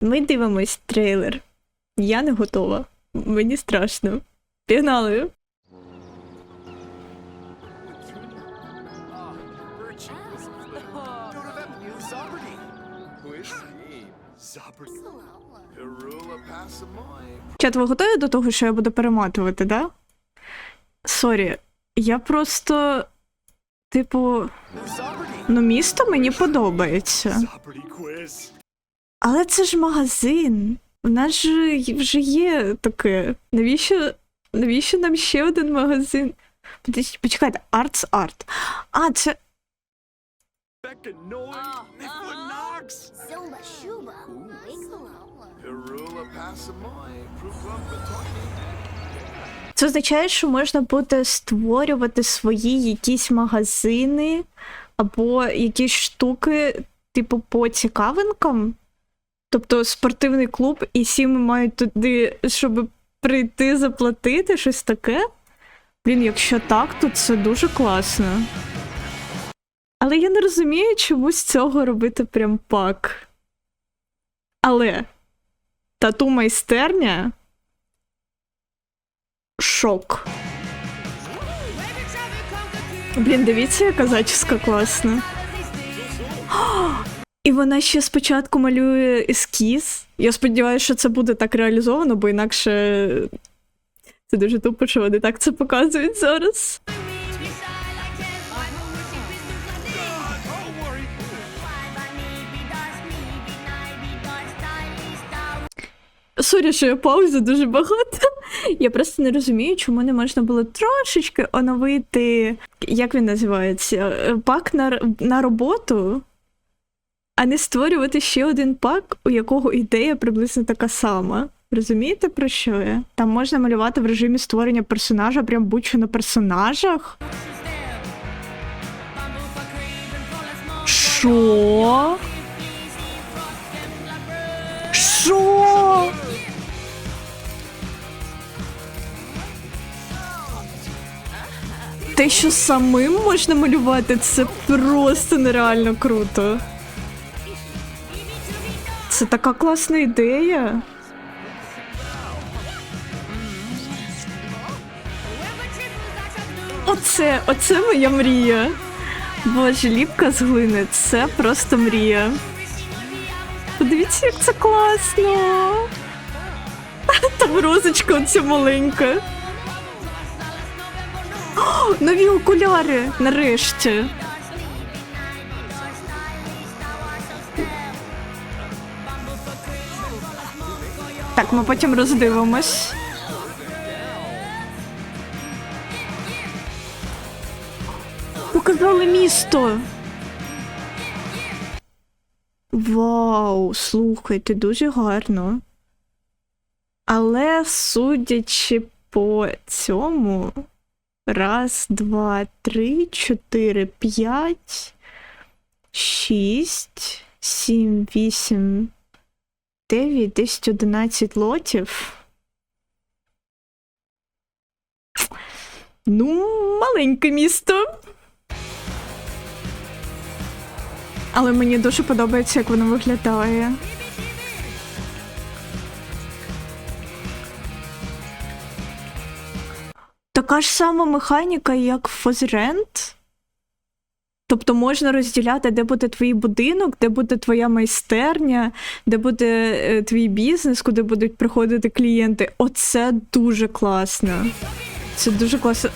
Ми дивимось трейлер. Я не готова. Мені страшно. Пігнали. Чат, ви готові до того, що я буду перематувати, да? Сорі, я просто. Типу, ну місто мені подобається. Але це ж магазин. У нас же вже є таке. Навіщо, навіщо нам ще один магазин? Почекайте, Arts Art. А, це. Це означає, що можна буде створювати свої якісь магазини або якісь штуки, типу, по цікавинкам. Тобто спортивний клуб, і всі мають туди, щоб прийти заплатити, щось таке. Блін, якщо так, то це дуже класно. Але я не розумію, чому з цього робити прям пак. Але тату майстерня шок. Блін, дивіться, яка зачіска класна. І вона ще спочатку малює ескіз. Я сподіваюся, що це буде так реалізовано, бо інакше це дуже тупо, що вони так це показують зараз. Сорі, що я паузу дуже багато. Я просто не розумію, чому не можна було трошечки оновити, як він називається, е, пак на, на роботу, а не створювати ще один пак, у якого ідея приблизно така сама. Розумієте, про що я? Там можна малювати в режимі створення персонажа, прям будь-що на персонажах. Що? Що? Те, що самим можна малювати, це просто нереально круто. Це така класна ідея. Оце, оце моя мрія. Боже, ліпка з глини, це просто мрія. Подивіться, як це класно. Там розочка оця маленька. О, нові окуляри нарешті. Так, ми потім роздивимось. Показали місто. Вау, слухайте, дуже гарно. Але судячи по цьому, раз, два, три, чотири, п'ять, шість, сім, вісім, дев'ять, десять, одинадцять лотів. Ну, маленьке місто. Але мені дуже подобається, як воно виглядає. Така ж сама механіка, як Фозрент. Тобто можна розділяти, де буде твій будинок, де буде твоя майстерня, де буде е, твій бізнес, куди будуть приходити клієнти. Оце дуже класно. Це дуже класно.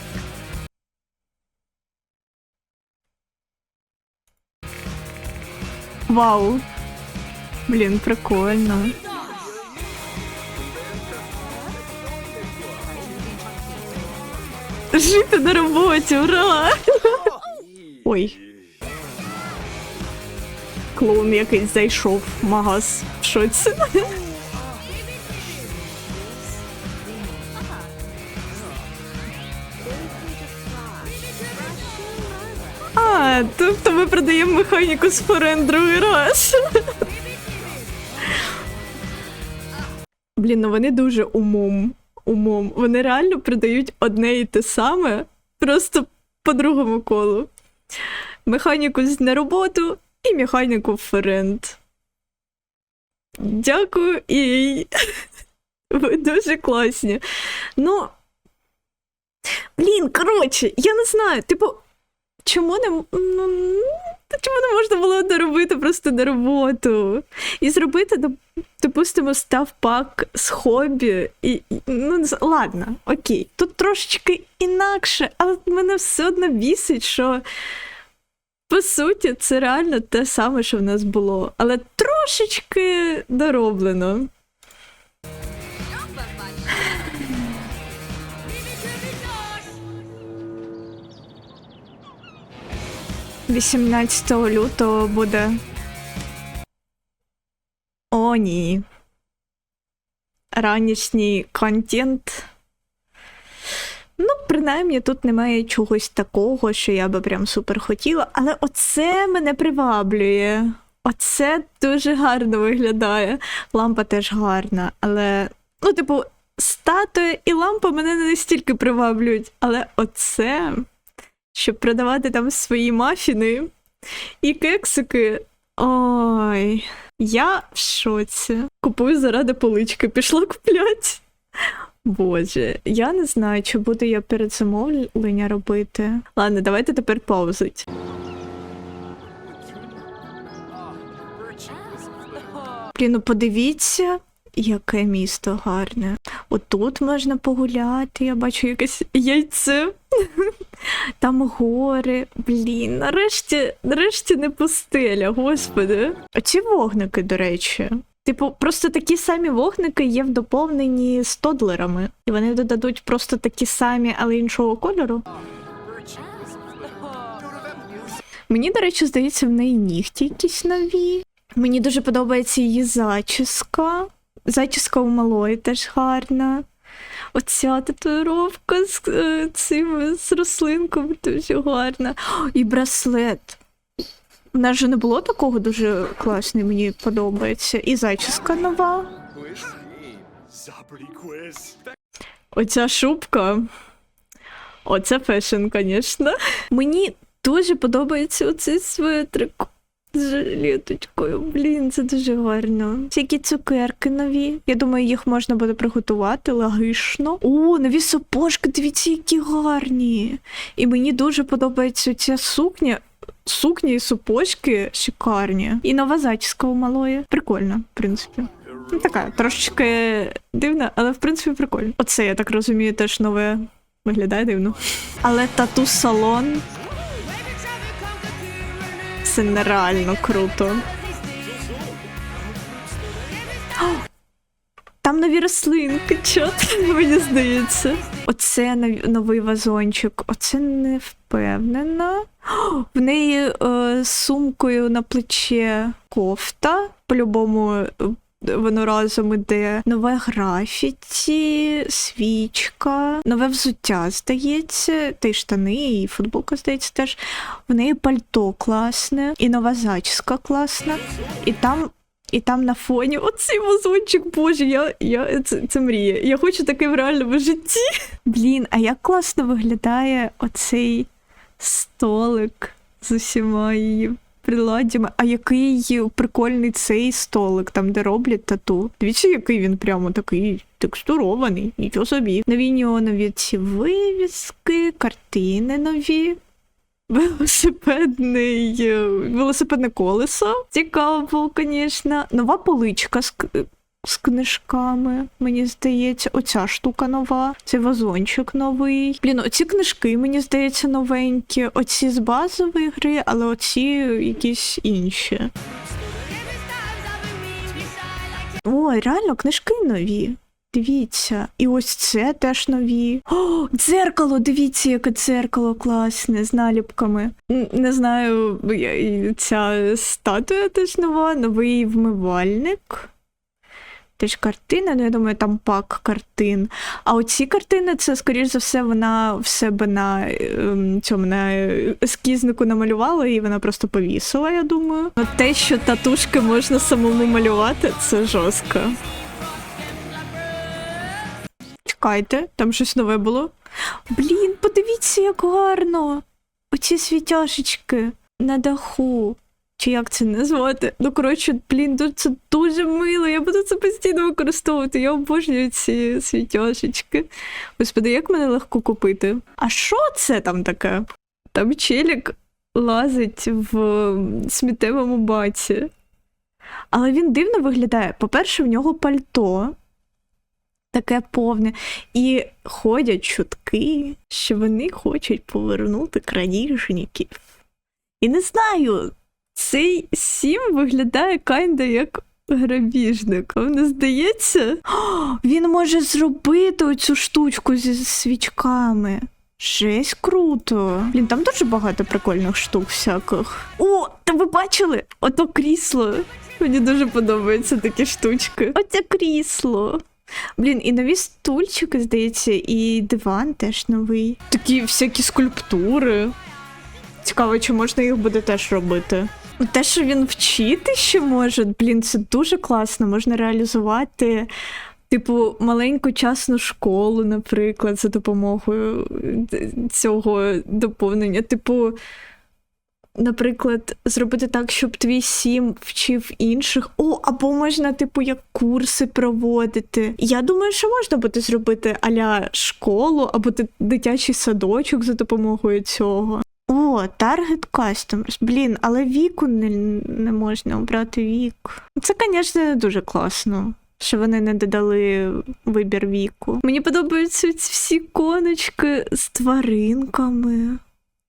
Вау. Блін, прикольно. Жити на роботі, ура! Ой. Клоун якийсь зайшов магаз. Що це? А, тобто ми продаємо механіку з форен другий раз. Блін, ну вони дуже умом. Умом. Вони реально продають одне і те саме, просто по другому колу. Механіку на роботу і механіку в форенд. Дякую і ви дуже класні. Ну. Блін, коротше, я не знаю, типу, чому не. Ну, чому не можна було доробити просто на роботу? І зробити, допустимо, став пак з хобі. І- ну, ладно, окей. Тут трошечки інакше, але мене все одно бісить, що по суті, це реально те саме, що в нас було, але трошечки дороблено. Вісімнадцятого лютого буде. О, ні. Ранішній контент. Ну, принаймні, тут немає чогось такого, що я би прям супер хотіла, але оце мене приваблює. Оце дуже гарно виглядає. Лампа теж гарна, але, ну, типу, статуя і лампа мене не настільки приваблюють. Але оце, щоб продавати там свої мафіни і кексики. Ой, я в шоці. Купую заради полички, пішла купляти. Боже, я не знаю, чи буду я передзамовлення робити. Ладно, давайте тепер паузить. Блін, ну подивіться, яке місто гарне. Отут можна погуляти, я бачу якесь яйце. Там гори. Блін, нарешті, нарешті не пустеля, господи. Оці вогники, до речі. Типу, просто такі самі вогники є в доповненні з тодлерами. І вони додадуть просто такі самі, але іншого кольору. Мені, до речі, здається, в неї нігті якісь нові. Мені дуже подобається її зачіска. Зачіска у малої теж гарна. Оця татуїровка з е, цим з рослинками дуже гарна. І браслет. У нас же не було такого дуже класний, мені подобається. І зачіска нова. Оця шубка. Оце фешн, звісно. Мені дуже подобається оцей светрик з жилеточкою. Блін, це дуже гарно. Всякі цукерки нові. Я думаю, їх можна буде приготувати лагишно. О, нові сапожки, дивіться, які гарні. І мені дуже подобається ця сукня. Сукні і сапожки шикарні. І нова зачіска у малої. Прикольно, в принципі. Ну, така трошечки дивна, але в принципі прикольно. Оце, я так розумію, теж нове виглядає дивно. Але тату салон. Це нереально круто. Там нові рослинки, чот, мені здається. Оце новий вазончик. Оце не впевнена. В неї е, сумкою на плече кофта. По-любому е, воно разом іде. Нове графіті, свічка, нове взуття, здається, та й штани, і футболка, здається, теж. В неї пальто класне, і нова зачіска класна. І там. І там на фоні оцей вазончик, боже, я, я це, це мрія. Я хочу таке в реальному житті. Блін, а як класно виглядає оцей столик з усіма її приладдями. А який прикольний цей столик, там, де роблять тату. Дивіться, який він прямо такий текстурований, нічого собі. Нові неонові ці вивіски, картини нові. Велосипедний, е, велосипедне колесо. Цікаво звісно. Нова поличка з книжками, мені здається. Оця штука нова. Це вазончик новий. Блін, оці книжки, мені здається, новенькі. Оці з базової гри, але оці якісь інші. Ой, реально, книжки нові. Дивіться, і ось це теж нові. О, дзеркало! Дивіться, яке дзеркало класне з наліпками. Не знаю, ця статуя теж нова, новий вмивальник. Теж картина, ну я думаю, там пак картин. А оці картини, це, скоріш за все, вона в себе на ем, цьому на ескізнику намалювала і вона просто повісила, я думаю. Ну, те, що татушки можна самому малювати, це жорстко. Чекайте, там щось нове було. Блін, подивіться, як гарно. Оці світяшечки на даху. Чи як це назвати? Ну, коротше, блін, ду- це дуже мило. Я буду це постійно використовувати. Я обожнюю ці світяшечки. Господи, як мене легко купити? А що це там таке? Там челік лазить в сміттєвому баці. Але він дивно виглядає. По-перше, в нього пальто таке повне. І ходять чутки, що вони хочуть повернути крадіжників. І не знаю, цей сім виглядає кайда як грабіжник. Не здається? О, він може зробити оцю штучку зі свічками. Жесть круто. Блін, там дуже багато прикольних штук всяких. О, та ви бачили? Ото крісло. Мені дуже подобаються такі штучки. Оце крісло. Блін, і нові стульчики, здається, і диван теж новий. Такі всякі скульптури. Цікаво, чи можна їх буде теж робити. Те, що він вчити ще може, блін, це дуже класно. Можна реалізувати, типу, маленьку частну школу, наприклад, за допомогою е, цього доповнення. Типу, наприклад, зробити так, щоб твій сім вчив інших. О, або можна, типу, як курси проводити. Я думаю, що можна буде зробити аля школу або дитячий садочок за допомогою цього. О, Target Customers. Блін, але віку не, не можна обрати вік. Це, звісно, дуже класно. Що вони не додали вибір віку. Мені подобаються ці всі коночки з тваринками.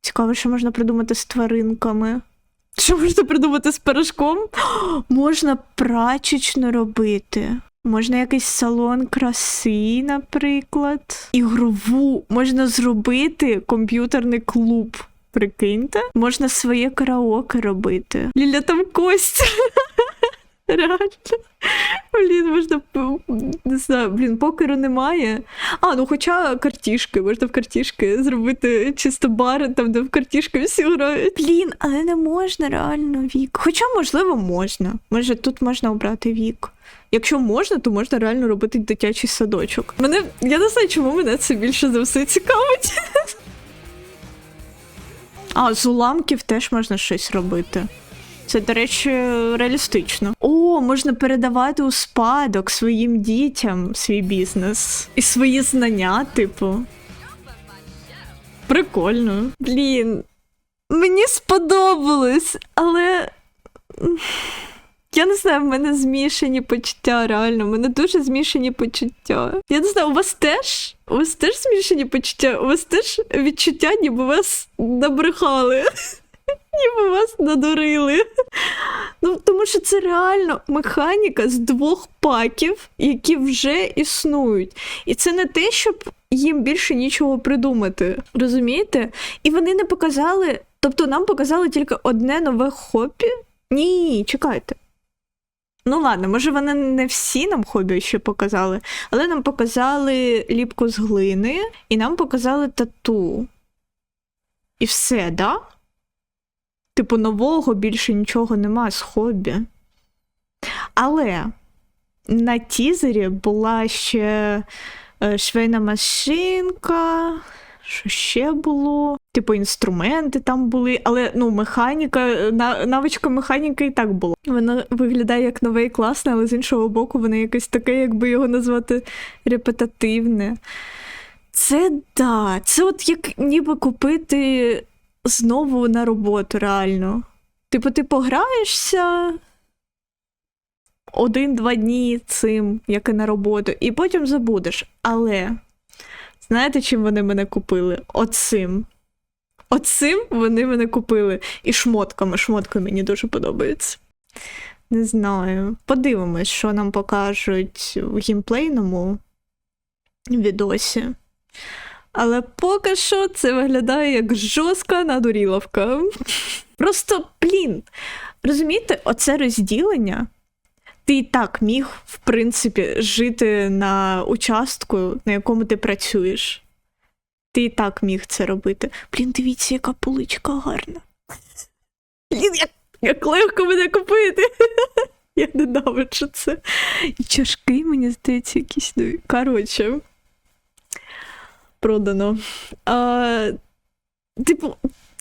Цікаво, що можна придумати з тваринками. Що можна придумати з пирожком? Можна прачечну робити. Можна якийсь салон краси, наприклад. Ігрову. Можна зробити комп'ютерний клуб. Прикиньте, можна своє караоке робити. Ліля там кость. Реально. Блін, можна не знаю, блін, покеру немає. А, ну хоча картішки, можна в картішки зробити чисто бар, там, де в картішки всі грають. Блін, але не можна реально вік. Хоча, можливо, можна. Може, тут можна обрати вік. Якщо можна, то можна реально робити дитячий садочок. Мене я не знаю, чому мене це більше за все цікавить. А, з уламків теж можна щось робити. Це, до речі, реалістично. О, можна передавати у спадок своїм дітям свій бізнес і свої знання, типу. Прикольно. Блін. Мені сподобалось, але. Я не знаю, в мене змішані почуття, реально. У мене дуже змішані почуття. Я не знаю, у вас теж? У вас теж змішані почуття? У вас теж відчуття, ніби вас набрехали. Ніби вас надурили. Ну, тому що це реально механіка з двох паків, які вже існують. І це не те, щоб їм більше нічого придумати. Розумієте? І вони не показали. Тобто нам показали тільки одне нове хобі. Ні, чекайте. Ну ладно, може вони не всі нам хобі ще показали, але нам показали ліпку з глини, і нам показали тату. І все, да? Типу, нового більше нічого нема з хобі. Але на тізері була ще е, швейна машинка, що ще було? Типу, інструменти там були, але ну, механіка, е, навичка механіки і так була. Вона виглядає як нове і класне, але з іншого боку, вона якесь таке, якби його назвати репетативне. Це да, це от як ніби купити знову на роботу, реально. Типу, ти пограєшся один-два дні цим, як і на роботу, і потім забудеш. Але знаєте, чим вони мене купили? Оцим. Оцим вони мене купили. І шмотками. Шмотки мені дуже подобаються. Не знаю. Подивимось, що нам покажуть в геймплейному відосі. Але поки що це виглядає як жорстка надуріловка. Просто, блін, розумієте, оце розділення. Ти і так міг, в принципі, жити на участку, на якому ти працюєш. Ти і так міг це робити. Блін, дивіться, яка поличка гарна. Блін, як, як легко мене купити. Я ненавиджу це. І чашки, мені здається, якісь нові. Коротше продано. А, типу,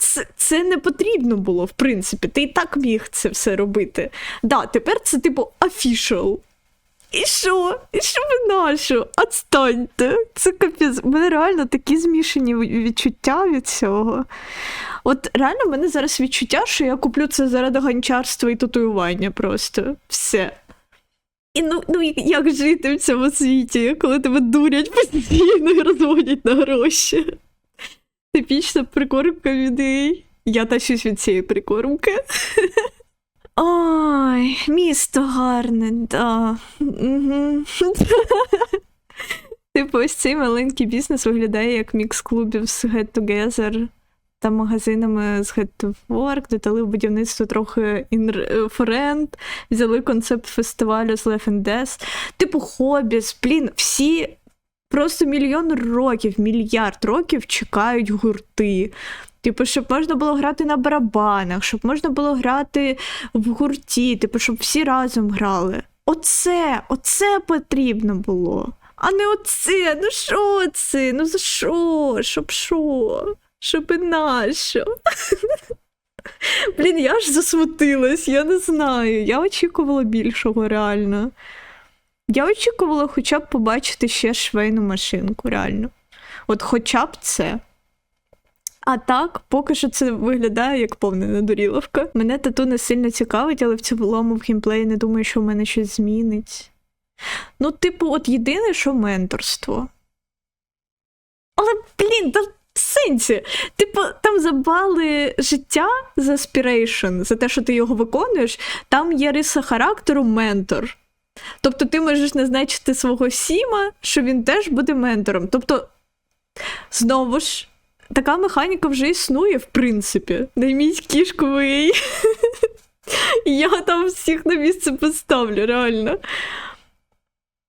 це, це не потрібно було, в принципі. Ти і так міг це все робити. Да, тепер це типу official. І що? І що ви нащо? Отстаньте. Це капець. У мене реально такі змішані відчуття від цього. От реально в мене зараз відчуття, що я куплю це заради гончарства і татуювання просто. Все. І ну, ну як жити в цьому світі, коли тебе дурять постійно і розводять на гроші? Типічна прикормка людей. Я тащусь від цієї прикормки. Ой, місто гарне, да. Типу, ось цей маленький бізнес виглядає як мікс клубів з Get Together та магазинами з Get to Work, додали в будівництво трохи in взяли концепт фестивалю з Left and Death. Типу, Хобіс, блін, всі просто мільйон років, мільярд років чекають гурти. Типу, щоб можна було грати на барабанах, щоб можна було грати в гурті, типу, щоб всі разом грали. Оце, оце потрібно було. А не оце. Ну що це? Ну за що? Щоб що? Щоб і нащо? Блін, я ж засмутилась, я не знаю. Я очікувала більшого реально. Я очікувала хоча б побачити ще швейну машинку, реально. От хоча б це. А так, поки що це виглядає як повна надуріловка. Мене тату не сильно цікавить, але в цілому в геймплеї не думаю, що в мене щось змінить. Ну, типу, от єдине, що менторство. Але, блін, та в. Типу, там за бали життя за aspiration, за те, що ти його виконуєш, там є риса характеру ментор. Тобто ти можеш назначити свого Сіма, що він теж буде ментором. Тобто, знову ж, така механіка вже існує, в принципі. Найміть кішку ви. Я там всіх на місце поставлю, реально.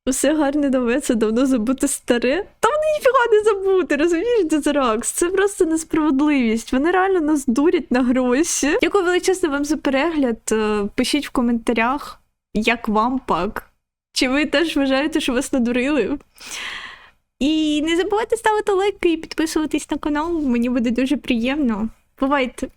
Все гарне нове, це давно забуте старе. Та вони ніфіга не забути, розумієш, Дезеракс? Це просто несправедливість. Вони реально нас дурять на гроші. Дякую величезно вам за перегляд. Е, Пишіть в коментарях, як вам пак. Чи ви теж вважаєте, що вас надурили? І не забувайте ставити лайки і підписуватись на канал. Мені буде дуже приємно. Бувайте!